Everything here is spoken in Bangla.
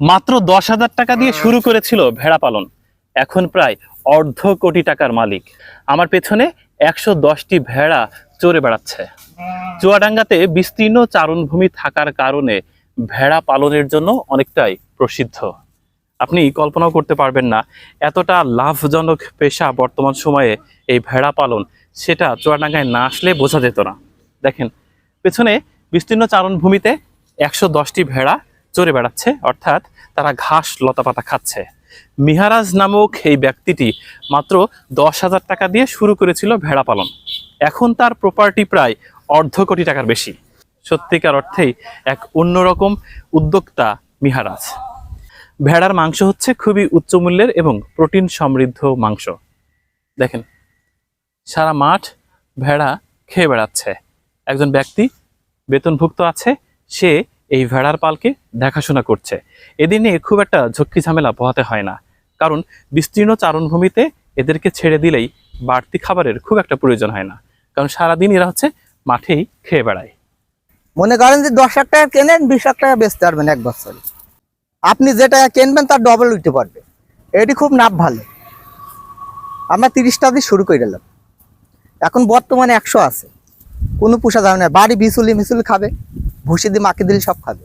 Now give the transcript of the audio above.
মাত্র দশ হাজার টাকা দিয়ে শুরু করেছিল ভেড়া পালন। এখন প্রায় অর্ধ কোটি টাকার মালিক। আমার পেছনে একশো দশটি ভেড়া চড়ে বেড়াচ্ছে। চুয়াডাঙ্গাতে বিস্তীর্ণ চারণভূমি থাকার কারণে ভেড়া পালনের জন্য অনেকটাই প্রসিদ্ধ। আপনি কল্পনাও করতে পারবেন না এতটা লাভজনক পেশা বর্তমান সময়ে এই ভেড়া পালন সেটা চুয়াডাঙ্গায় না আসলে বোঝা যেত না। দেখেন পেছনে বিস্তীর্ণ চারণভূমিতে একশো দশটি ভেড়া চড়ে বেড়াচ্ছে, অর্থাৎ তারা ঘাস লতাপাতা খাচ্ছে। মিহারাজ নামক এই ব্যক্তিটি মাত্র দশ হাজার টাকা দিয়ে শুরু করেছিল ভেড়া পালন। এখন তার প্রপার্টি প্রায় অর্ধ কোটি টাকার বেশি। সত্যিকার অর্থেই এক অন্যরকম উদ্যোক্তা মিহারাজ। ভেড়ার মাংস হচ্ছে খুবই উচ্চ মূল্যের এবং প্রোটিন সমৃদ্ধ মাংস। দেখেন, সারা মাঠ ভেড়া খেয়ে বেড়াচ্ছে। একজন ব্যক্তি বেতনভুক্ত আছে, সে এই ভেড়ার পালকে দেখাশোনা করছে। এদের নিয়ে খুব একটা ঝক্কি ঝামেলা পোহাতে হয় না। কারণ বিস্তীর্ণ চারণভূমিতে এদেরকে ছেড়ে দিলেই বাড়তি খাবারের খুব একটা প্রয়োজন হয় না। কারণ সারাদিন এরা হচ্ছে মাঠেই খেয়ে বেড়ায়। মনে করেন যে দশ লাখ টাকা কেনেন, বিশ লাখ টাকা বেচতে পারবেন এক বছরে। আপনি যে টাকা কিনবেন তার ডবল উঠতে পারবে এটি খুব নাপ ভালো। আমরা তিরিশটা দিয়ে শুরু করে দিলাম। এখন বর্তমানে একশো আছে। কোনো পোষা যাবে না। বাড়ি বিচুলি মিচুলি খাবে। ভুসি দিয়ে মাকে দিলে সব খাবে।